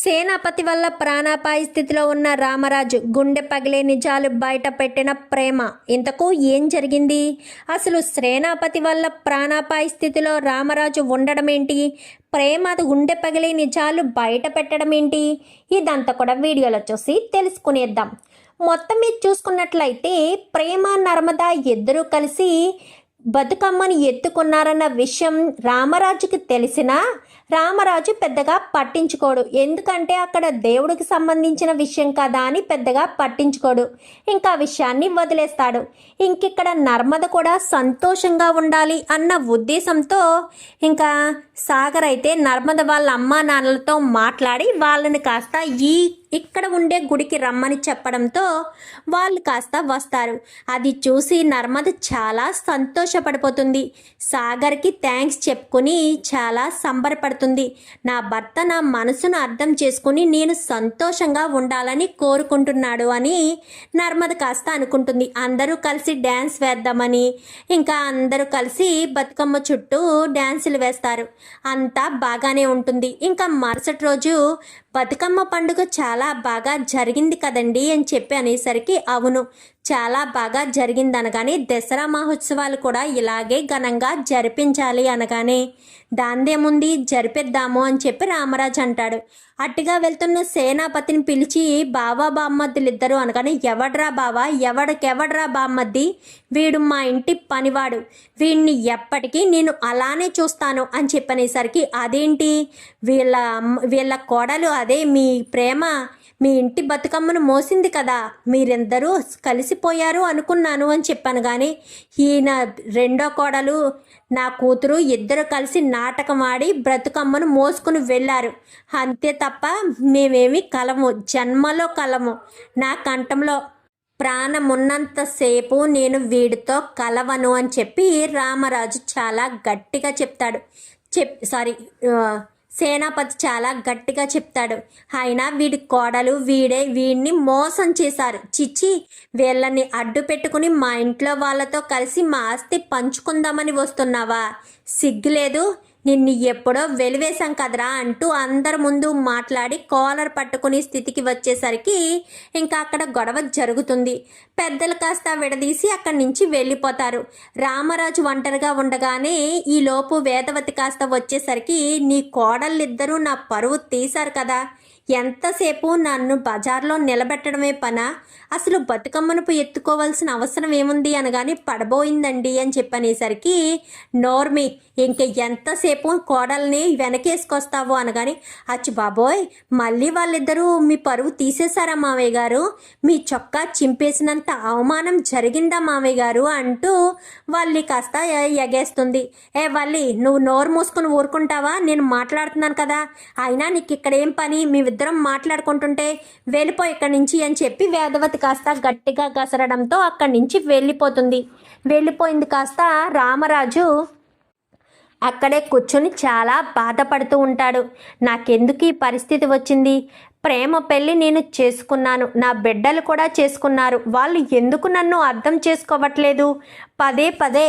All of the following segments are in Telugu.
సేనాపతి వల్ల ప్రాణాపాయ స్థితిలో ఉన్న రామరాజు గుండె పగిలే నిజాలు బయట పెట్టిన ప్రేమ. ఇంతకు ఏం జరిగింది? అసలు సేనాపతి వల్ల ప్రాణాపాయ స్థితిలో రామరాజు ఉండడం ఏంటి? ప్రేమ అది గుండె పగిలే నిజాలు బయట పెట్టడం ఏంటి? ఇదంతా కూడా వీడియోలో చూసి తెలుసుకునేద్దాం. మొత్తం మీద చూసుకున్నట్లయితే ప్రేమ నర్మద ఇద్దరూ కలిసి బతుకమ్మని ఎత్తుకున్నారన్న విషయం రామరాజుకి తెలిసినా రామరాజు పెద్దగా పట్టించుకోడు. ఎందుకంటే అక్కడ దేవుడికి సంబంధించిన విషయం కదా అని పెద్దగా పట్టించుకోడు. ఇంకా విషయాన్ని వదిలేస్తాడు. ఇంకిక్కడ నర్మద కూడా సంతోషంగా ఉండాలి అన్న ఉద్దేశంతో ఇంకా సాగర్ అయితే నర్మద వాళ్ళ అమ్మా నాన్నలతో మాట్లాడి వాళ్ళని కాస్త ఈ ఇక్కడ ఉండే గుడికి రమ్మని చెప్పడంతో వాళ్ళు కాస్త వస్తారు. అది చూసి నర్మద చాలా సంతోషపడిపోతుంది. సాగర్కి థ్యాంక్స్ చెప్పుకొని చాలా సంబరపడుతుంది. నా భర్త నా మనసును అర్థం చేసుకుని నేను సంతోషంగా ఉండాలని కోరుకుంటున్నాడు అని నర్మద కాస్త అనుకుంటుంది. అందరూ కలిసి డ్యాన్స్ వేద్దామని. ఇంకా అందరూ కలిసి బతుకమ్మ చుట్టూ డ్యాన్సులు వేస్తారు. అంతా బాగానే ఉంటుంది. ఇంకా మరుసటి రోజు బతుకమ్మ పండుగ చాలా బాగా జరిగింది కదండి అని చెప్పి అనేసరికి అవును చాలా బాగా జరిగింది అనగానే దసరా మహోత్సవాలు కూడా ఇలాగే ఘనంగా జరిపించాలి అనగానే దాందేముంది? జరిపిద్దాము అని చెప్పి రామరాజు అంటాడు. అట్టుగా వెళ్తున్న సేనాపతిని పిలిచి బావా బామ్మద్దులిద్దరు అనగానే ఎవడ్రా బావా? ఎవడికెవడ్రా బామ్మద్ది? వీడు మా ఇంటి పనివాడు. వీడిని ఎప్పటికీ నేను అలానే చూస్తాను అని చెప్పనేసరికి అదేంటి? వీళ్ళ వీళ్ళ కోడలు అదే మీ ప్రేమ? మీ ఇంటి బతుకమ్మను మోసింది కదా. మీరిద్దరూ కలిసిపోయారు అనుకున్నాను అని చెప్పాను కానీ ఈయన రెండో కోడలు నా కూతురు ఇద్దరు కలిసి నాటకం ఆడి బ్రతుకమ్మను మోసుకుని వెళ్ళారు. అంతే తప్ప మేమేమి కలము జన్మలో కలము. నా కంఠంలో ప్రాణమున్నంతసేపు నేను వీడితో కలవను అని చెప్పి రామరాజు చాలా గట్టిగా చెప్తాడు. చెప్ సారీ సేనాపతి చాలా గట్టిగా చెప్తాడు. ఆయన వీడి కోడలు వీడే వీడిని మోసం చేశారు. చిచ్చి వీళ్ళని అడ్డు పెట్టుకుని మా ఇంట్లో వాళ్ళతో కలిసి మా ఆస్తి పంచుకుందామని వస్తున్నావా? సిగ్గులేదు? నిన్ను ఎప్పుడో వెలివేశాం కదరా అంటూ అందరి ముందు మాట్లాడి కాలర్ పట్టుకునే స్థితికి వచ్చేసరికి ఇంకా అక్కడ గొడవ జరుగుతుంది. పెద్దలు కాస్త విడదీసి అక్కడి నుంచి వెళ్ళిపోతారు. రామరాజు ఒంటరిగా ఉండగానే ఈ లోపు వేదవతి కాస్త వచ్చేసరికి నీ కోడళ్ళిద్దరూ నా పరువు తీశారు కదా. ఎంతసేపు నన్ను బజార్లో నిలబెట్టడమే పనా? అసలు బతుకమ్మను ఎత్తుకోవాల్సిన అవసరం ఏముంది అనగానే పడబోయిందండి అని చెప్పనేసరికి నోర్మి ఇంక ఎంతసేపు కోడల్ని వెనకేసుకొస్తావు అనగాని అచ్చి బాబోయ్ మళ్ళీ వాళ్ళిద్దరూ మీ పరువు తీసేశారా మావయ్య గారు? మీ చొక్కా చింపేసినంత అవమానం జరిగిందా మామయ్య గారు? అంటూ వాళ్ళని కాస్త ఎగేస్తుంది. ఏ వల్లి నువ్వు నోరు మూసుకుని ఊరుకుంటావా? నేను మాట్లాడుతున్నాను కదా. అయినా నీకు ఇక్కడ ఏం పని ఇద్దరం మాట్లాడుకుంటుంటే వెళ్ళిపో ఇక్కడి నుంచి అని చెప్పి వేదవతి కాస్త గట్టిగా గసరడంతో అక్కడి నుంచి వెళ్ళిపోతుంది. వెళ్ళిపోయింది కాస్త రామరాజు. అక్కడే కూర్చొని చాలా బాధపడుతూ ఉంటాడు. నాకెందుకు ఈ పరిస్థితి వచ్చింది? ప్రేమ పెళ్ళి నేను చేసుకున్నాను. నా బిడ్డలు కూడా చేసుకున్నారు. వాళ్ళు ఎందుకు నన్ను అర్థం చేసుకోవట్లేదు? పదే పదే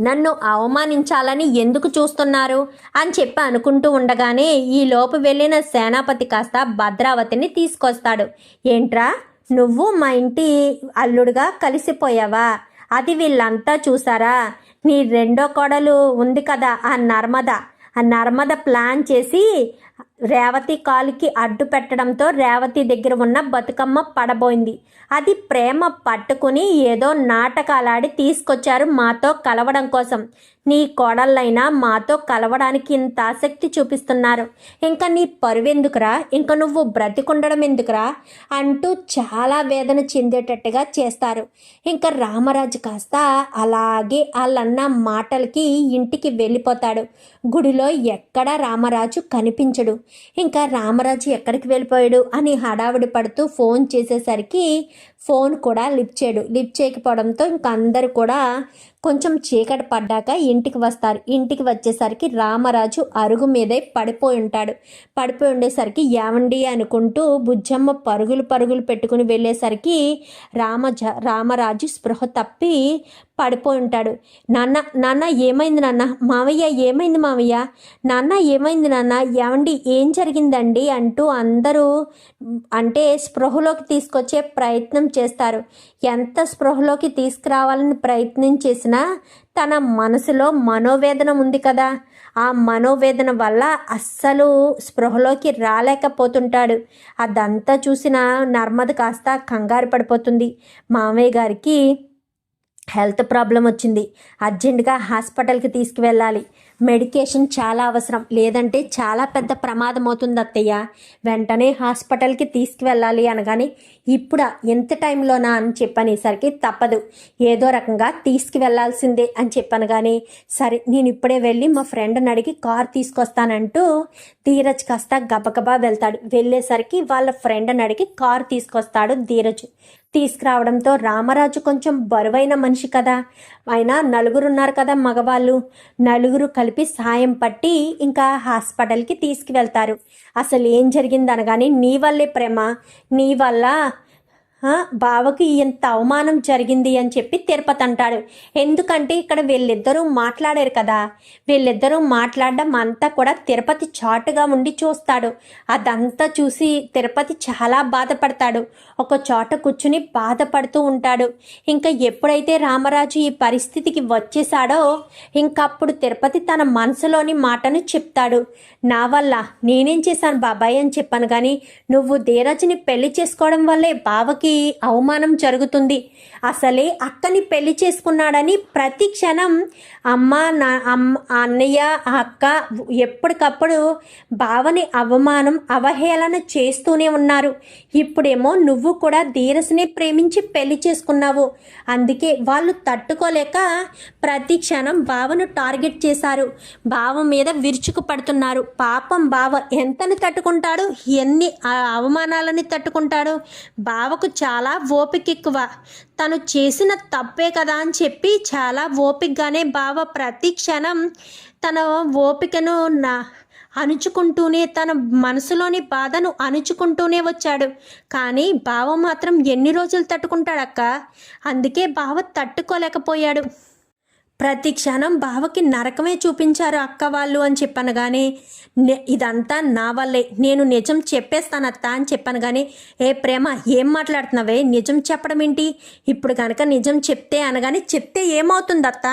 నన్ను అవమానించాలని ఎందుకు చూస్తున్నారు అని చెప్పి అనుకుంటూ ఉండగానే ఈ లోపు వెళ్ళిన సేనాపతి కాస్త భద్రావతిని తీసుకొస్తాడు. ఏంట్రా నువ్వు మా ఇంటి అల్లుడుగా కలిసిపోయావా? అది వీళ్ళంతా చూసారా? నీ రెండో కొడలు ఉంది కదా ఆ నర్మద. ఆ నర్మద ప్లాన్ చేసి రేవతి కాలుకి అడ్డు పెట్టడంతో రేవతి దగ్గర ఉన్న బతుకమ్మ పడబోయింది. అది ప్రేమ పట్టుకుని ఏదో నాటకాలాడి తీసుకొచ్చారు మాతో కలవడం కోసం. నీ కోడళ్ళైనా మాతో కలవడానికి ఇంత ఆసక్తి చూపిస్తున్నారు. ఇంకా నీ పరువెందుకురా? ఇంకా నువ్వు బ్రతికుండడం ఎందుకురా అంటూ చాలా వేదన చెందేటట్టుగా చేస్తారు. ఇంకా రామరాజు కాస్త అలాగే వాళ్ళన్న మాటలకి ఇంటికి వెళ్ళిపోతాడు. గుడిలో ఎక్కడా రామరాజు కనిపించడు. ఇంకా రామరాజు ఎక్కడికి వెళ్ళిపోయాడు అని హడావిడి పడుతూ ఫోన్ చేసేసరికి ఫోన్ కూడా లిఫ్ట్ చేయడు. లిఫ్ట్ చేయకపోవడంతో ఇంక అందరు కూడా కొంచెం చీకటి పడ్డాక ఇంటికి వస్తారు. ఇంటికి వచ్చేసరికి రామరాజు అరుగు మీదే పడిపోయి ఉంటాడు. పడిపోయి ఉండేసరికి ఏమండి అనుకుంటూ బుజ్జమ్మ పరుగులు పరుగులు పెట్టుకుని వెళ్ళేసరికి రామ రామరాజు స్పృహ తప్పి పడిపోయి ఉంటాడు. నాన్న నాన్న ఏమైంది నాన్న? మావయ్య ఏమైంది మావయ్య? నాన్న ఏమైంది నాన్న? ఏమండి ఏం జరిగిందండి? అంటూ అందరూ అంటే స్పృహలోకి తీసుకొచ్చే ప్రయత్నం చేస్తారు. ఎంత స్పృహలోకి తీసుకురావాలని ప్రయత్నం చేసినా తన మనసులో మనోవేదన ఉంది కదా. ఆ మనోవేదన వల్ల అస్సలు స్పృహలోకి రాలేకపోతుంటాడు. అదంతా చూసిన నర్మద కాస్త కంగారు పడిపోతుంది. మామయ్య గారికి హెల్త్ ప్రాబ్లం వచ్చింది. అర్జెంటుగా హాస్పిటల్కి తీసుకువెళ్ళాలి. మెడికేషన్ చాలా అవసరం. లేదంటే చాలా పెద్ద ప్రమాదం అవుతుంది అత్తయ్య. వెంటనే హాస్పిటల్కి తీసుకువెళ్ళాలి అనగానే ఇప్పుడా ఎంత టైంలోనా అని చెప్పనేసరికి తప్పదు. ఏదో రకంగా తీసుకువెళ్ళాల్సిందే అని చెప్పాను కానీ సరే నేను ఇప్పుడే వెళ్ళి మా ఫ్రెండ్ని అడిగి కార్ తీసుకొస్తానంటూ ధీరజ్ కాస్త గబగబా వెళ్తాడు. వెళ్ళేసరికి వాళ్ళ ఫ్రెండ్ని అడిగి కార్ తీసుకొస్తాడు ధీరజ్. తీసుకురావడంతో రామరాజు కొంచెం బరువైన మనిషి కదా. ఆయన నలుగురు ఉన్నారు కదా మగవాళ్ళు. నలుగురు కలిపి సాయం పట్టి ఇంకా హాస్పిటల్కి తీసుకువెళ్తారు. అసలు ఏం జరిగింది అనగానే నీ వల్లే ప్రేమ. నీ వల్ల బావకి ఎంత అవమానం జరిగింది అని చెప్పి తిరుపతి అంటాడు. ఎందుకంటే ఇక్కడ వీళ్ళిద్దరూ మాట్లాడారు కదా. వీళ్ళిద్దరూ మాట్లాడడం అంతా కూడా తిరుపతి చాటుగా ఉండి చూస్తాడు. అదంతా చూసి తిరుపతి చాలా బాధపడతాడు. ఒక చోట కూర్చుని బాధపడుతూ ఉంటాడు. ఇంకా ఎప్పుడైతే రామరాజు ఈ పరిస్థితికి వచ్చేసాడో ఇంకప్పుడు తిరుపతి తన మనసులోని మాటను చెప్తాడు. నా వల్ల నేనేం చేశాను బాబాయ్ అని చెప్పాను కానీ నువ్వు ధీరజ్ని పెళ్ళి చేసుకోవడం వల్లే బావకి అవమానం జరుగుతుంది. అసలే అక్కని పెళ్ళి చేసుకున్నాడని ప్రతి క్షణం అమ్మ నా అమ్మ అన్నయ్య అక్క ఎప్పటికప్పుడు బావని అవమానం అవహేళన చేస్తూనే ఉన్నారు. ఇప్పుడేమో నువ్వు కూడా ధీరస్ని ప్రేమించి పెళ్ళి చేసుకున్నావు. అందుకే వాళ్ళు తట్టుకోలేక ప్రతి క్షణం బావను టార్గెట్ చేశారు. బావ మీద విరుచుకు పడుతున్నారు పాపం బావ ఎంతని తట్టుకుంటాడు? ఎన్ని అవమానాలని తట్టుకుంటాడు? బావకు చాలా ఓపిక ఎక్కువ తను చేసిన తప్పే కదా అని చెప్పి చాలా ఓపికగానే బావ ప్రతి క్షణం తన ఓపికను నా అణుచుకుంటూనే తన మనసులోని బాధను అణుచుకుంటూనే వచ్చాడు. కానీ బావ మాత్రం ఎన్ని రోజులు తట్టుకుంటాడక్క? అందుకే బావ తట్టుకోలేకపోయాడు. ప్రతి క్షణం బావకి నరకమే చూపించారు అక్క వాళ్ళు అని చెప్పాను కానీ ఇదంతా నా వల్లే. నేను నిజం చెప్పేస్తాను అత్త అని చెప్పాను కానీ ఏ ప్రేమ ఏం మాట్లాడుతున్నావే? నిజం చెప్పడం ఏంటి? ఇప్పుడు కనుక నిజం చెప్తే అనగానే చెప్తే ఏమవుతుంది అత్త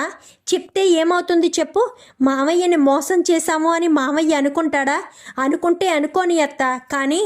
చెప్తే ఏమవుతుంది చెప్పు? మామయ్యని మోసం చేశాము అని మామయ్య అనుకుంటాడా? అనుకుంటే అనుకోని అత్త కానీ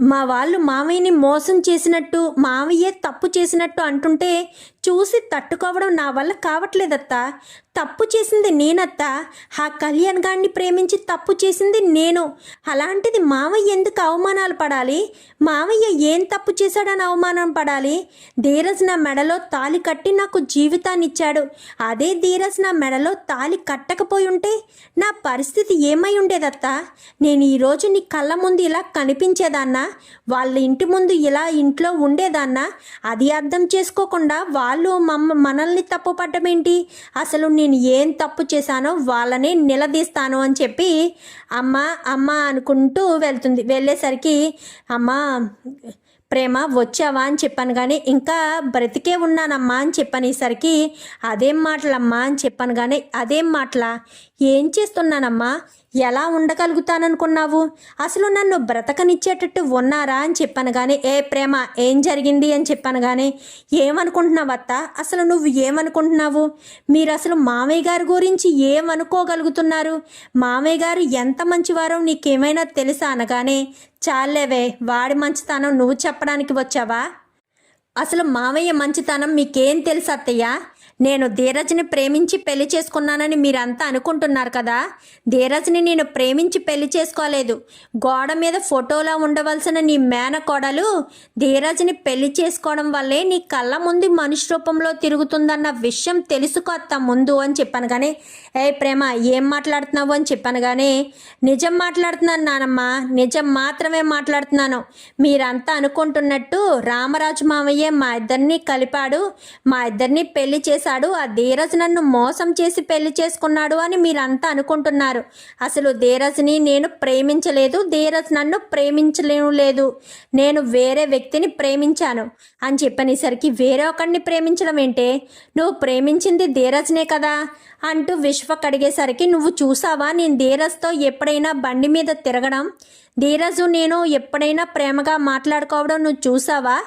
మా వాళ్ళు మామయ్యని మోసం చేసినట్టు మామయ్యే తప్పు చేసినట్టు అంటుంటే చూసి తట్టుకోవడం నా వల్ల కావట్లేదత్తా. తప్పు చేసింది నేనత్త. ఆ కళ్యాణ్ గారిని ప్రేమించి తప్పు చేసింది నేను. అలాంటిది మావయ్య ఎందుకు అవమానాలు పడాలి? మావయ్య ఏం తప్పు చేశాడని అవమానం పడాలి? ధీరజ్ నా మెడలో తాలి కట్టి నాకు జీవితాన్ని ఇచ్చాడు. అదే ధీరజ్ నా మెడలో తాలి కట్టకపోయి ఉంటే నా పరిస్థితి ఏమై ఉండేదత్త? నేను ఈరోజు నీ కళ్ళ ముందు ఇలా కనిపించేదాన్నా? వాళ్ళ ఇంటి ముందు ఇలా ఇంట్లో ఉండేదాన్నా అది అర్థం చేసుకోకుండా వాళ్ళు మమ్మ మనల్ని తప్పు పడ్డమేంటి? అసలు నేను ఏం తప్పు చేశానో వాళ్ళని నిలదీస్తాను అని చెప్పి అమ్మ అమ్మ అనుకుంటూ వెళ్తుంది. వెళ్ళేసరికి అమ్మ ప్రేమ వచ్చావా? అని చెప్పాను. కానీ ఇంకా బ్రతికే ఉన్నానమ్మా అని చెప్పనేసరికి అదేం మాటలమ్మా? అని చెప్పాను. కానీ అదేం మాటలా? ఏం చేస్తున్నానమ్మా? ఎలా ఉండగలుగుతాననుకున్నావు? అసలు నన్ను బ్రతకనిచ్చేటట్టు ఉన్నారా అని చెప్పాను కానీ ఏ ప్రేమ ఏం జరిగింది? అని చెప్పాను కానీ ఏమనుకుంటున్నావు అత్త అసలు నువ్వు ఏమనుకుంటున్నావు? మీరు అసలు మామయ్య గారి గురించి ఏమనుకోగలుగుతున్నారు? మామయ్య గారు ఎంత మంచివారో నీకేమైనా తెలుసా? అనగానే చాలేవే వాడి మంచితనం నువ్వు చెప్పడానికి వచ్చావా? అసలు మామయ్య మంచితనం మీకేం తెలుసు అత్తయ్య నేను ధీరజ్ని ప్రేమించి పెళ్ళి చేసుకున్నానని మీరంతా అనుకుంటున్నారు కదా? ధీరజ్ని నేను ప్రేమించి పెళ్ళి చేసుకోలేదు. గోడ మీద ఫోటోలా ఉండవలసిన నీ మేనకోడలు ధీరజ్ని పెళ్ళి చేసుకోవడం వల్లే నీ కళ్ళ ముందు మనిషి రూపంలో తిరుగుతుందన్న విషయం తెలుసుకో అత్త ముందు అని చెప్పాను కానీ ఏ ప్రేమ ఏం మాట్లాడుతున్నావు అని చెప్పాను కానీ నిజం మాట్లాడుతున్నాను నానమ్మ నిజం మాత్రమే మాట్లాడుతున్నాను. మీరంతా అనుకుంటున్నట్టు రామరాజు మామయ్య మా ఇద్దరిని కలిపాడు మా ఇద్దరిని పెళ్ళి చేశాడు. ఆ ధీరజ్ నన్ను మోసం చేసి పెళ్ళి చేసుకున్నాడు అని మీరంతా అనుకుంటున్నారు. అసలు ధీరజ్ని నేను ప్రేమించలేదు. ధీరజ్ నన్ను ప్రేమించలేను లేదు. నేను వేరే వ్యక్తిని ప్రేమించాను. అని చెప్పనేసరికి వేరే ఒకరిని ప్రేమించడం ఏంటే? నువ్వు ప్రేమించింది ధీరజ్నే కదా? అంటూ విశ్వక్ అడిగేసరికి నువ్వు చూసావా నేను ధీరజ్తో ఎప్పుడైనా బండి మీద తిరగడం? ధీరజు నేను ఎప్పుడైనా ప్రేమగా మాట్లాడుకోవడం నువ్వు చూసావా?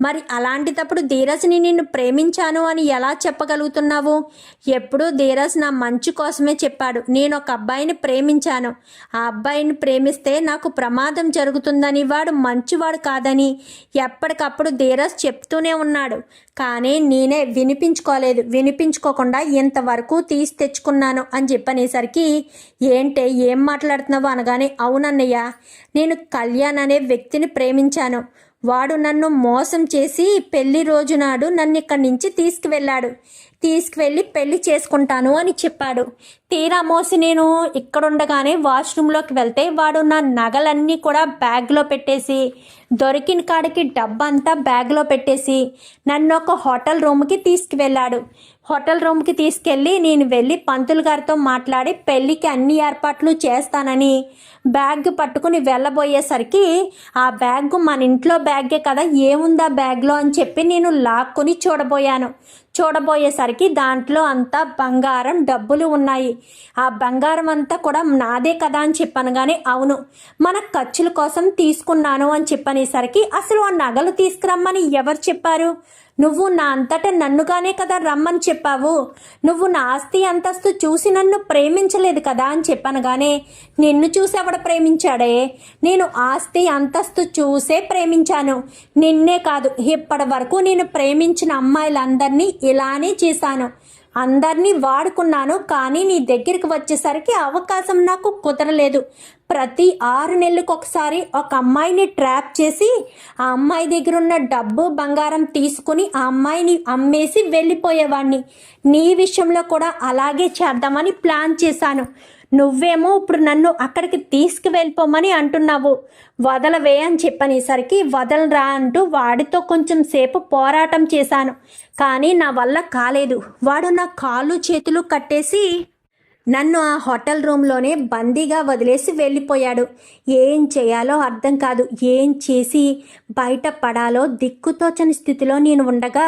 మరి అలాంటిటప్పుడు ధీరజ్ని నిన్ను ప్రేమించాను అని ఎలా చెప్పగలుగుతున్నావు? ఎప్పుడూ ధీరజ్ నా మంచి కోసమే చెప్పాడు. నేను ఒక అబ్బాయిని ప్రేమించాను. ఆ అబ్బాయిని ప్రేమిస్తే నాకు ప్రమాదం జరుగుతుందని వాడు మంచివాడు కాదని ఎప్పటికప్పుడు ధీరజ్ చెప్తూనే ఉన్నాడు. కానీ నేనే వినిపించుకోలేదు. వినిపించుకోకుండా ఇంతవరకు తీసి తెచ్చుకున్నాను అని చెప్పనేసరికి ఏంటే ఏం మాట్లాడుతున్నావు అనగానే అవునన్నయ్య నేను కళ్యాణ్ అనే వ్యక్తిని ప్రేమించాను. వాడు నన్ను మోసం చేసి పెళ్ళి రోజు నాడు నన్ను ఇక్కడి నుంచి తీసుకువెళ్ళాడు. తీసుకువెళ్ళి పెళ్ళి చేసుకుంటాను అని చెప్పాడు. తీరా మోసి నేను ఇక్కడుండగానే వాష్రూమ్లోకి వెళ్తే వాడు నా నగలన్నీ కూడా బ్యాగ్లో పెట్టేసి దొరికిన కాడికి డబ్బంతా బ్యాగ్లో పెట్టేసి నన్ను ఒక హోటల్ రూమ్కి తీసుకువెళ్ళాడు. హోటల్ రూమ్కి తీసుకెళ్ళి నేను వెళ్ళి పంతులు గారితో మాట్లాడి పెళ్ళికి అన్ని ఏర్పాట్లు చేస్తానని బ్యాగ్ పట్టుకుని వెళ్ళబోయేసరికి ఆ బ్యాగ్ మన ఇంట్లో బ్యాగే కదా ఏముందా బ్యాగ్లో అని చెప్పి నేను లాక్కుని చూడబోయాను. చూడబోయేసరికి దాంట్లో అంతా బంగారం డబ్బులు ఉన్నాయి. ఆ బంగారం అంతా కూడా నాదే కదా అని చెప్పాను కానీ అవును మన ఖర్చుల కోసం తీసుకున్నాను అని చెప్పనేసరికి అసలు ఆ నగలు తీసుకురమ్మని ఎవరు చెప్పారు? నువ్వు నా అంతటా నన్నుగానే కదా రమ్మని చెప్పావు. నువ్వు నా ఆస్తి అంతస్తు చూసి నన్ను ప్రేమించలేదు కదా అని చెప్పనగానే నిన్ను చూసి ఎవడ ప్రేమించాడే? నేను ఆస్తి అంతస్తు చూసే ప్రేమించాను. నిన్నే కాదు ఇప్పటి వరకు నేను ప్రేమించిన అమ్మాయిలందరినీ ఇలానే చేశాను. అందరినీ వాడుకున్నాను కానీ నీ దగ్గరికి వచ్చేసరికి అవకాశం నాకు కుదరలేదు. ప్రతి ఆరు నెలలకు ఒకసారి ఒక అమ్మాయిని ట్రాప్ చేసి ఆ అమ్మాయి దగ్గర ఉన్న డబ్బు బంగారం తీసుకుని ఆ అమ్మాయిని అమ్మేసి వెళ్ళిపోయేవాడిని నీ విషయంలో కూడా అలాగే చేద్దామని ప్లాన్ చేశాను. నువ్వేమో ఇప్పుడు నన్ను అక్కడికి తీసుకువెళ్ళిపోమని అంటున్నావు. వదలవే అని చెప్పనేసరికి వదలరా అంటూ వాడితో కొంచెం సేపు పోరాటం చేశాను. కానీ నా వల్ల కాలేదు. వాడు నా కాళ్ళు చేతులు కట్టేసి నన్ను ఆ హోటల్ రూమ్లోనే బందీగా వదిలేసి వెళ్ళిపోయాడు. ఏం చేయాలో అర్థం కాదు. ఏం చేసి బయట పడాలో దిక్కుతోచని స్థితిలో నేను ఉండగా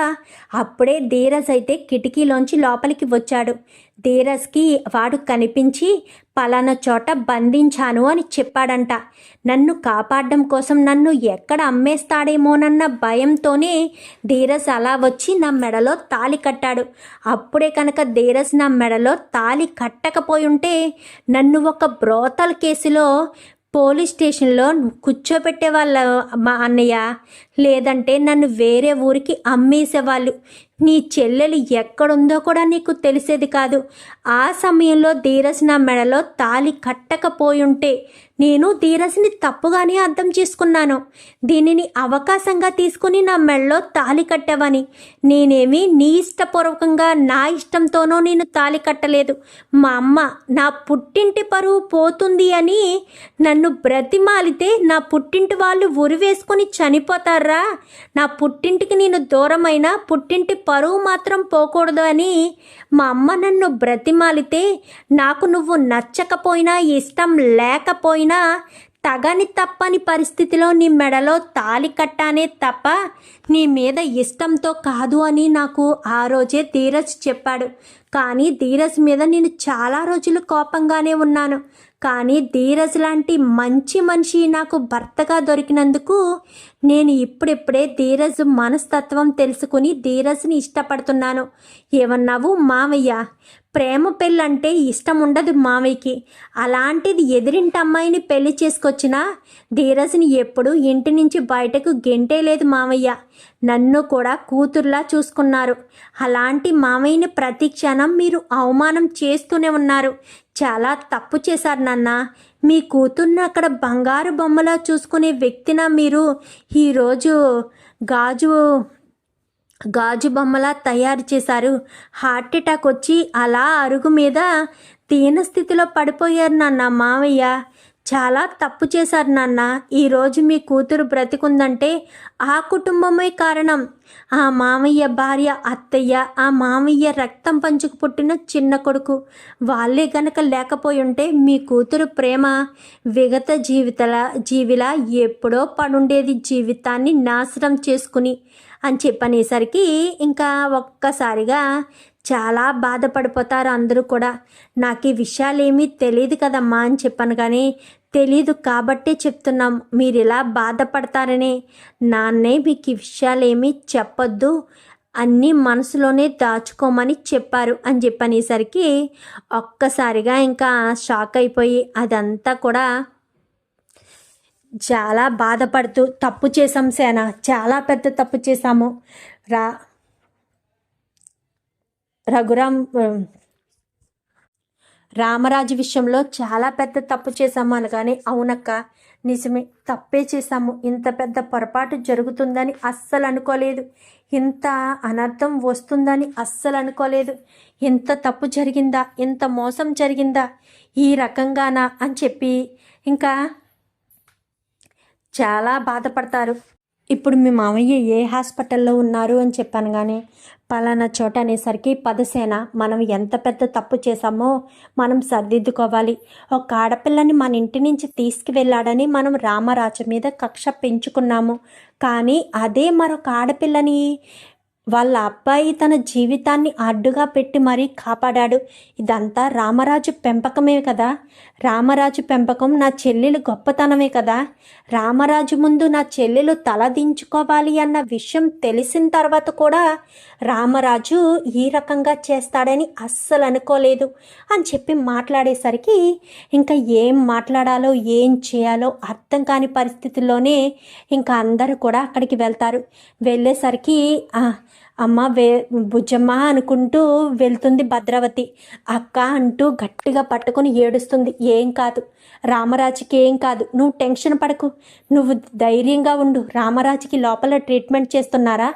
అప్పుడే ధీరజ్ అయితే కిటికీలోంచి లోపలికి వచ్చాడు. ధీరజ్కి వాడు కనిపించి పలానా చోట బంధించాను అని చెప్పాడంట. నన్ను కాపాడడం కోసం నన్ను ఎక్కడ అమ్మేస్తాడేమోనన్న భయంతోనే ధీరజ్ అలా వచ్చి నా మెడలో తాలి కట్టాడు. అప్పుడే కనుక ధీరజ్ నా మెడలో తాలి కట్టకపోయి ఉంటే నన్ను ఒక బ్రోతల్ కేసులో పోలీస్ స్టేషన్లో కూర్చోబెట్టే వాళ్ళ మా అన్నయ్య. లేదంటే నన్ను వేరే ఊరికి అమ్మేసేవాళ్ళు. నీ చెల్లెలు ఎక్కడుందో కూడా నీకు తెలిసేది కాదు. ఆ సమయంలో ధీరజ్ నా మెడలో తాలి కట్టకపోయుంటే నేను ధీరజ్ని తప్పుగానే అర్థం చేసుకున్నాను. దీనిని అవకాశంగా తీసుకుని నా మెడలో తాలి కట్టవని. నేనేమి నీ ఇష్టపూర్వకంగా నా ఇష్టంతోనో నేను తాలి కట్టలేదు. మా అమ్మ నా పుట్టింటి పరువు పోతుంది అని నన్ను బ్రతిమాలితే నా పుట్టింటి వాళ్ళు ఉరివేసుకొని చనిపోతారా? నా పుట్టింటికి నేను దూరమైన పుట్టింటి పరువు మాత్రం పోకూడదు అని మా అమ్మ నన్ను బ్రతిమాలితే నాకు నువ్వు నచ్చకపోయినా ఇష్టం లేకపోయినా తగని తప్పని పరిస్థితిలో నీ మెడలో తాలి కట్టానే తప్ప నీ మీద ఇష్టంతో కాదు అని నాకు ఆ రోజే ధీరజ్ చెప్పాడు. కానీ ధీరజ్ మీద నేను చాలా రోజులు కోపంగానే ఉన్నాను. కానీ ధీరజ్ లాంటి మంచి మనిషి నాకు భర్తగా దొరికినందుకు నేను ఇప్పుడిప్పుడే ధీరజ్ మనస్తత్వం తెలుసుకుని ధీరజ్ని ఇష్టపడుతున్నాను. ఏమన్నావు మామయ్య? ప్రేమ పెళ్ళంటే ఇష్టం ఉండదు మామయ్యకి. అలాంటిది ఎదిరింటి అమ్మాయిని పెళ్ళి చేసుకొచ్చినా ధీరజ్ని ఎప్పుడు ఇంటి నుంచి బయటకు గెంటే లేదు మావయ్య నన్ను కూడా కూతుర్లా చూసుకున్నారు. అలాంటి మావయ్యని ప్రతి క్షణం మీరు అవమానం చేస్తూనే ఉన్నారు. చాలా తప్పు చేశారు నాన్న. మీ కూతుర్ని అక్కడ బంగారు బొమ్మలా చూసుకునే వ్యక్తిన మీరు. ఈరోజు గాజు గాజు బొమ్మలా తయారు చేశారు. హార్ట్ అటాక్ వచ్చి అలా అరుగు మీద తీన స్థితిలో పడిపోయారు నాన్న మావయ్య. చాలా తప్పు చేశారు నాన్న. ఈరోజు మీ కూతురు బ్రతికుందంటే ఆ కుటుంబమే కారణం. ఆ మామయ్య భార్య అత్తయ్య ఆ మామయ్య రక్తం పంచుకు పుట్టిన చిన్న కొడుకు. వాళ్ళే గనక లేకపోయి ఉంటే మీ కూతురు ప్రేమ విగత జీవితల జీవిలా ఎప్పుడో పడుండేది జీవితాన్ని నాశనం చేసుకుని అని చెప్పనేసరికి ఇంకా ఒక్కసారిగా చాలా బాధపడిపోతారు అందరూ కూడా. నాకు ఈ విషయాలు ఏమీ తెలియదు కదమ్మా అని చెప్పాను కానీ తెలీదు కాబట్టే చెప్తున్నాం. మీరు ఇలా బాధపడతారనే. నాన్నే మీకు ఈ విషయాలు ఏమీ చెప్పొద్దు. అన్నీ మనసులోనే దాచుకోమని చెప్పారు అని చెప్పనేసరికి ఒక్కసారిగా ఇంకా షాక్ అయిపోయి అదంతా కూడా చాలా బాధపడుతూ తప్పు చేసాం సేన. చాలా పెద్ద తప్పు చేశాము. రా రఘురామ్ రామరాజు విషయంలో చాలా పెద్ద తప్పు చేశాము అనగానే అవునక్క నిజమే తప్పే చేశాము. ఇంత పెద్ద పొరపాటు జరుగుతుందని అస్సలు అనుకోలేదు. ఇంత అనర్థం వస్తుందని అస్సలు అనుకోలేదు. ఇంత తప్పు జరిగిందా? ఇంత మోసం జరిగిందా? ఈ రకంగానా? అని చెప్పి ఇంకా చాలా బాధపడతారు. ఇప్పుడు మీ మామయ్య ఏ హాస్పిటల్లో ఉన్నారు అని చెప్పాను కానీ పలానా చోట అనేసరికి పదసేన మనం ఎంత పెద్ద తప్పు చేశామో మనం సర్దిద్దుకోవాలి. ఒక ఆడపిల్లని మన ఇంటి నుంచి తీసుకువెళ్ళాడని మనం రామరాజు మీద కక్ష పెంచుకున్నాము. కానీ అదే మరొక ఆడపిల్లని వాళ్ళ అబ్బాయి తన జీవితాన్ని అడ్డుగా పెట్టి మరీ కాపాడాడు. ఇదంతా రామరాజు పెంపకమే కదా. రామరాజు పెంపకం నా చెల్లెలు గొప్పతనమే కదా. రామరాజు ముందు నా చెల్లెలు తలదించుకోవాలి అన్న విషయం తెలిసిన తర్వాత కూడా రామరాజు ఈ రకంగా చేస్తాడని అస్సలు అనుకోలేదు అని చెప్పి మాట్లాడేసరికి ఇంకా ఏం మాట్లాడాలో ఏం చేయాలో అర్థం కాని పరిస్థితుల్లోనే ఇంకా అందరూ కూడా అక్కడికి వెళ్తారు. వెళ్ళేసరికి అమ్మ వే బుజ్జమ్మ అనుకుంటూ వెళ్తుంది భద్రావతి. అక్క అంటూ గట్టిగా పట్టుకొని ఏడుస్తుంది. ఏం కాదు. రామరాజుకి ఏం కాదు. నువ్వు టెన్షన్ పడకు. నువ్వు ధైర్యంగా ఉండు. రామరాజుకి లోపల ట్రీట్మెంట్ చేస్తున్నారా?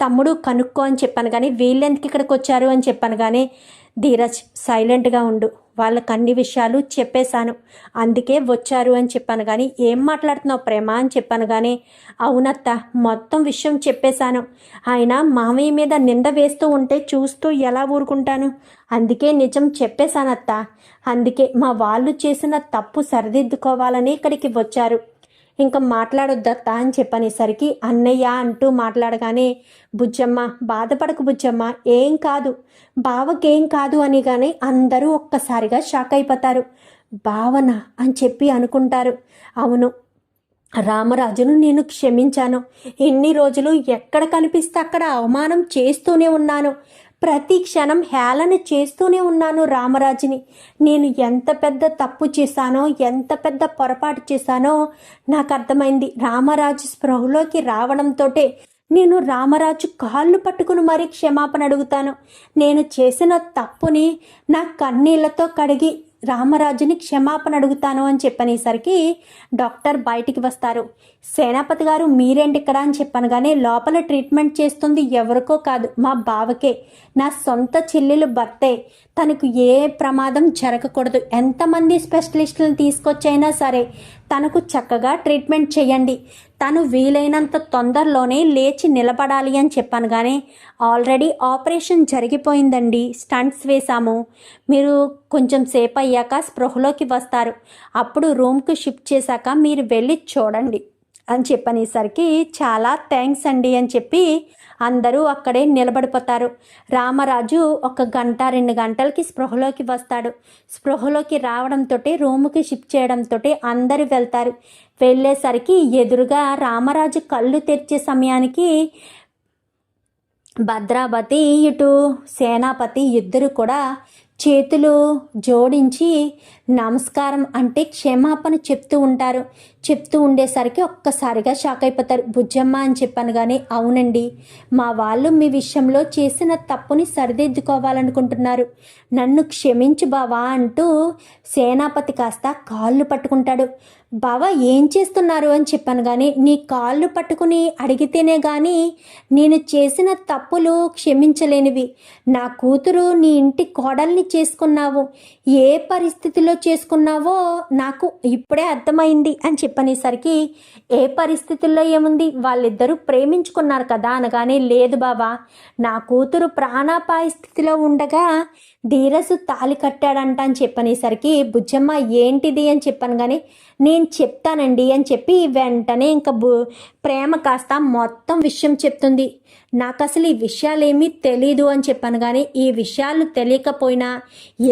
తమ్ముడు కనుక్కో అని చెప్పాను కానీ వీళ్ళెందుకు ఇక్కడికి వచ్చారు అని చెప్పాను కానీ ధీరజ్ సైలెంట్గా ఉండు. వాళ్ళకి అన్ని విషయాలు చెప్పేశాను. అందుకే వచ్చారు అని చెప్పాను కానీ ఏం మాట్లాడుతున్నావు ప్రేమ అని చెప్పాను కానీ అవునత్త మొత్తం విషయం చెప్పేశాను. ఆయన మామయ్య మీద నింద వేస్తూ ఉంటే చూస్తూ ఎలా ఊరుకుంటాను? అందుకే నిజం చెప్పేశానత్త. అందుకే మా వాళ్ళు చేసిన తప్పు సరిదిద్దుకోవాలని ఇక్కడికి వచ్చారు. ఇంకా మాట్లాడొద్దత్తా అని చెప్పనేసరికి అన్నయ్య అంటూ మాట్లాడగానే బుజ్జమ్మ బాధపడకు బుజ్జమ్మ ఏం కాదు. బావకేం కాదు అని కానీ అందరూ ఒక్కసారిగా షాక్ అయిపోతారు. భావన అని చెప్పి అనుకుంటారు. అవును రామరాజును నేను క్షమించాను. ఎన్ని రోజులు ఎక్కడ కనిపిస్తే అక్కడ అవమానం చేస్తూనే ఉన్నాను. ప్రతి క్షణం హేళన చేస్తూనే ఉన్నాను రామరాజుని. నేను ఎంత పెద్ద తప్పు చేశానో ఎంత పెద్ద పొరపాటు చేశానో నాకు అర్థమైంది. రామరాజు స్పృహలోకి రావడంతో నేను రామరాజు కాళ్ళు పట్టుకుని మరీ క్షమాపణ అడుగుతాను. నేను చేసిన తప్పుని నా కన్నీళ్ళతో కడిగి రామరాజుని క్షమాపణ అడుగుతాను అని చెప్పనేసరికి డాక్టర్ బయటికి వస్తారు. సేనాపతి గారు మీరేంటి ఇక్కడ? అని చెప్పాను కానీ లోపల ట్రీట్మెంట్ చేస్తుంది ఎవరికో కాదు మా బావకే. నా సొంత చెల్లెలు భర్తే. తనకు ఏ ప్రమాదం జరగకూడదు. ఎంతమంది స్పెషలిస్టులను తీసుకొచ్చైనా సరే తనకు చక్కగా ట్రీట్మెంట్ చేయండి. తను వీలైనంత తొందరలోనే లేచి నిలబడాలి అని చెప్పాను కానీ ఆల్రెడీ ఆపరేషన్ జరిగిపోయిందండి. స్టంట్స్ వేశాము. మీరు కొంచెం సేపు అయ్యాక స్పృహలోకి వస్తారు. అప్పుడు రూమ్కి షిఫ్ట్ చేశాక మీరు వెళ్ళి చూడండి అని చెప్పనేసరికి చాలా థ్యాంక్స్ అండి అని చెప్పి అందరూ అక్కడే నిలబడిపోతారు. రామరాజు ఒక గంట రెండు గంటలకి స్పృహలోకి వస్తాడు. స్పృహలోకి రావడంతో రూముకి షిఫ్ట్ చేయడంతో అందరూ వెళ్తారు. వెళ్ళేసరికి ఎదురుగా రామరాజు కళ్ళు తెరిచే సమయానికి భద్రాపతి ఇటు సేనాపతి ఇద్దరు కూడా చేతులు జోడించి నమస్కారం అంటే క్షమాపణ చెప్తూ ఉంటారు. చెప్తూ ఉండేసరికి ఒక్కసారిగా షాక్ అయిపోతారు. బుజ్జమ్మ అని చెప్పాను కానీ అవునండి. మా వాళ్ళు మీ విషయంలో చేసిన తప్పుని సరిదిద్దుకోవాలనుకుంటున్నారు. నన్ను క్షమించు బావా అంటూ సేనాపతి కాస్త కాళ్ళు పట్టుకుంటాడు. బావా ఏం చేస్తున్నారు? అని చెప్పాను కానీ నీ కాళ్ళు పట్టుకుని అడిగితేనే కానీ నేను చేసిన తప్పులు క్షమించలేనివి. నా కూతురు నీ ఇంటి కోడల్ని చేసుకున్నావు. ఏ పరిస్థితిలో చేసుకున్నావో నాకు ఇప్పుడే అర్థమైంది అని చెప్పనేసరికి ఏ పరిస్థితుల్లో ఏముంది? వాళ్ళిద్దరూ ప్రేమించుకున్నారు కదా అనగానే లేదు బావా. నా కూతురు ప్రాణాపాయ స్థితిలో ఉండగా ధీరసు తాలి కట్టాడంట అని చెప్పనేసరికి బుజ్జమ్మ ఏంటిది? అని చెప్పాను కానీ నేను చెప్తానండి అని చెప్పి వెంటనే ఇంకా బు ప్రేమ కాస్త మొత్తం విషయం చెప్తుంది. నాకు అసలు ఈ విషయాలేమీ తెలీదు అని చెప్పాను కానీ ఈ విషయాలు తెలియకపోయినా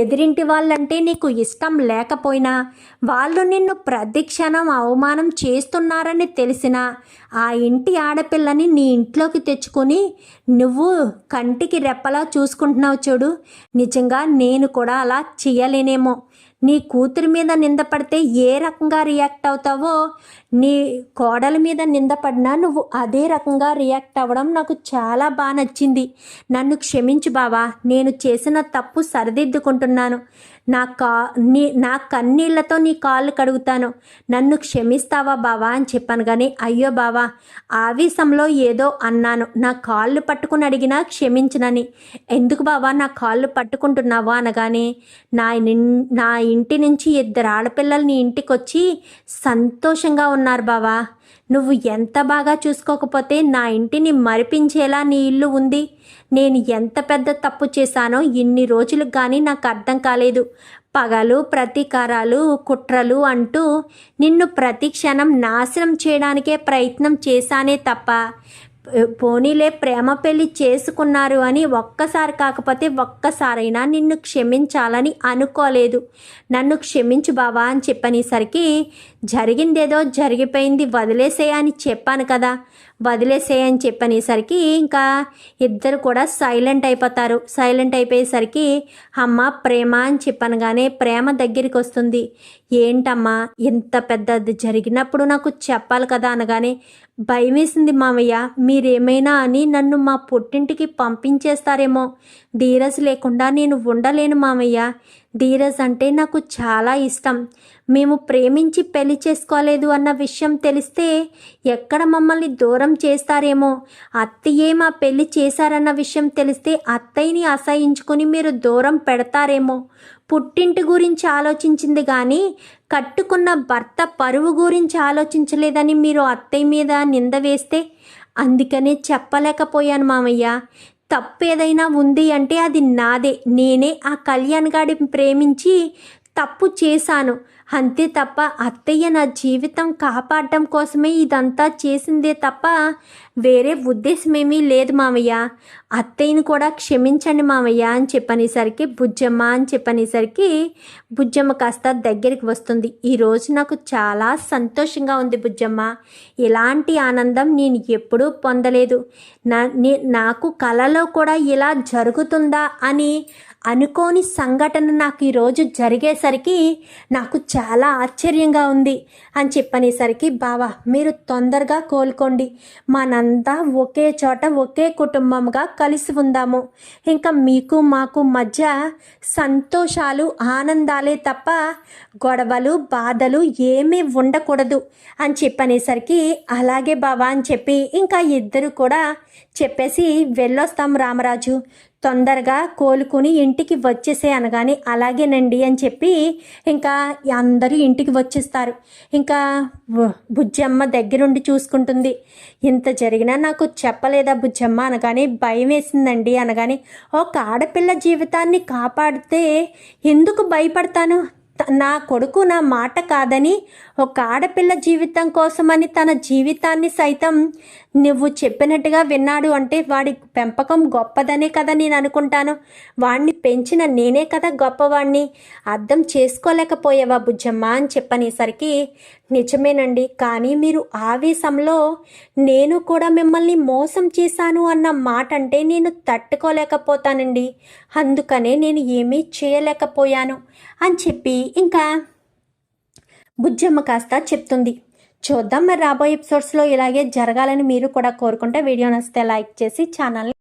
ఎదిరింటి వాళ్ళంటే నీకు ఇష్టం లేకపోయినా వాళ్ళు నిన్ను ప్రతిక్షణం అవమానం చేస్తున్నారని తెలిసినా ఆ ఇంటి ఆడపిల్లని నీ ఇంట్లోకి తెచ్చుకొని నువ్వు కంటికి రెప్పలా చూసుకుంటున్నావు చూడు. నిజంగా నేను కూడా అలా చేయలేనేమో నీ కూతురి మీద నిందపడితే ఏ రకంగా రియాక్ట్ అవుతావో నీ కోడల మీద నిందపడినా నువ్వు అదే రకంగా రియాక్ట్ అవ్వడం నాకు చాలా బాగా నచ్చింది. నన్ను క్షమించు బావా నేను చేసిన తప్పు సరిదిద్దుకుంటున్నాను. నా కా నీ నా కన్నీళ్ళతో నీ కాళ్ళు కడుగుతాను. నన్ను క్షమిస్తావా బావా అని చెప్పాను కానీ అయ్యో బావా ఆవేశంలో ఏదో అన్నాను. నా కాళ్ళు పట్టుకుని అడిగినా క్షమించనని. ఎందుకు బావా నా కాళ్ళు పట్టుకుంటున్నావా అనగానే నా నిన్- నా ఇంటి నుంచి ఇద్దరు ఆడపిల్లలు నీ ఇంటికి వచ్చి సంతోషంగా ఉన్నారు బావా. నువ్వు ఎంత బాగా చూసుకోకపోతే నా ఇంటిని మరిపించేలా నీ ఇల్లు ఉంది. నేను ఎంత పెద్ద తప్పు చేశానో ఇన్ని రోజులు కానీ నాకు అర్థం కాలేదు. పగలు ప్రతీకారాలు కుట్రలు అంటూ నిన్ను ప్రతి క్షణం నాశనం చేయడానికే ప్రయత్నం చేశానే తప్ప పోనీలే ప్రేమ పెళ్ళి చేసుకున్నారు అని ఒక్కసారి కాకపోతే ఒక్కసారైనా నిన్ను క్షమించాలని అనుకోలేదు. నన్ను క్షమించు బావా అని చెప్పనేసరికి జరిగిందేదో జరిగిపోయింది వదిలేసే అని చెప్పాను కదా. వదిలేసేయని చెప్పనేసరికి ఇంకా ఇద్దరు కూడా సైలెంట్ అయిపోతారు. సైలెంట్ అయిపోయేసరికి అమ్మ ప్రేమ అని చెప్పనగానే ప్రేమ దగ్గరికి వస్తుంది. ఏంటమ్మా ఇంత పెద్దది జరిగినప్పుడు నాకు చెప్పాలి కదా అనగానే భయం వేసింది మామయ్య. మీరేమైనా అని నన్ను మా పుట్టింటికి పంపించేస్తారేమో. ధీరజ్ లేకుండా నేను ఉండలేను మామయ్య. ధీరజ్ అంటే నాకు చాలా ఇష్టం. మేము ప్రేమించి పెళ్ళి చేసుకోలేదు అన్న విషయం తెలిస్తే ఎక్కడ మమ్మల్ని దూరం చేస్తారేమో? అత్తయ్యే మా పెళ్ళి చేశారన్న విషయం తెలిస్తే అత్తయ్యని అసహించుకుని మీరు దూరం పెడతారేమో? పుట్టింటి గురించి ఆలోచించింది కానీ కట్టుకున్న భర్త పరువు గురించి ఆలోచించలేదని మీరు అత్తయ్య మీద నింద వేస్తే అందుకనే చెప్పలేకపోయాను మామయ్య. తప్పు ఏదైనా ఉంది అంటే అది నాదే. నేనే ఆ కళ్యాణ్ గాడిని ప్రేమించి తప్పు చేశాను. అంతే తప్ప అత్తయ్య నా జీవితం కాపాడడం కోసమే ఇదంతా చేసిందే తప్ప వేరే ఉద్దేశమేమీ లేదు మామయ్య అత్తయ్యని కూడా క్షమించండి మామయ్య అని చెప్పనేసరికి బుజ్జమ్మ అని చెప్పనేసరికి బుజ్జమ్మ కాస్త దగ్గరికి వస్తుంది. ఈరోజు నాకు చాలా సంతోషంగా ఉంది బుజ్జమ్మ. ఇలాంటి ఆనందం నేను ఎప్పుడూ పొందలేదు. నా నాకు కలలో కూడా ఇలా జరుగుతుందా అని అనుకోని సంఘటన నాకు ఈరోజు జరిగేసరికి నాకు చాలా ఆశ్చర్యంగా ఉంది అని చెప్పనేసరికి బావా మీరు తొందరగా కోలుకోండి. మా మనంతా ఒకే చోట ఒకే కుటుంబంగా కలిసి ఉందాము. ఇంకా మీకు మాకు మధ్య సంతోషాలు ఆనందాలే తప్ప గొడవలు బాధలు ఏమీ ఉండకూడదు అని చెప్పనేసరికి అలాగే బావా అని చెప్పి ఇంకా ఇద్దరు కూడా చెప్పేసి వెళ్ళొస్తాం రామరాజు. తొందరగా కోలుకుని ఇంటికి వచ్చేసే అనగానే అలాగేనండి అని చెప్పి ఇంకా అందరూ ఇంటికి వచ్చేస్తారు. ఇంకా బుజ్జమ్మ దగ్గరుండి చూసుకుంటుంది. ఇంత జరిగినా నాకు చెప్పలేదా బుజ్జమ్మ? అనగానే భయం వేసిందండి అనగానే ఒక ఆడపిల్ల జీవితాన్ని కాపాడితే ఎందుకు భయపడతాను? నా కొడుకు నా మాట కాదని ఒక ఆడపిల్ల జీవితం కోసమని తన జీవితాన్ని సైతం నువ్వు చెప్పినట్టుగా విన్నాడు అంటే వాడి పెంపకం గొప్పదనే కదా నేను అనుకుంటాను. వాణ్ణి పెంచిన నేనే కదా గొప్పవాణ్ణి. అర్థం చేసుకోలేకపోయావా బుజ్జమ్మ అని చెప్పనేసరికి నిజమేనండి. కానీ మీరు ఆవేశంలో నేను కూడా మిమ్మల్ని మోసం చేశాను అన్న మాట అంటే నేను తట్టుకోలేకపోతానండి. అందుకనే నేను ఏమీ చేయలేకపోయాను అని చెప్పి ఇంకా బుజ్జమ్మ కాస్త చెప్తుంది. చూద్దాం మరి రాబోయే ఎపిసోడ్స్లో ఇలాగే జరగాలని మీరు కూడా కోరుకుంటే వీడియో నచ్చితే లైక్ చేసి ఛానల్ని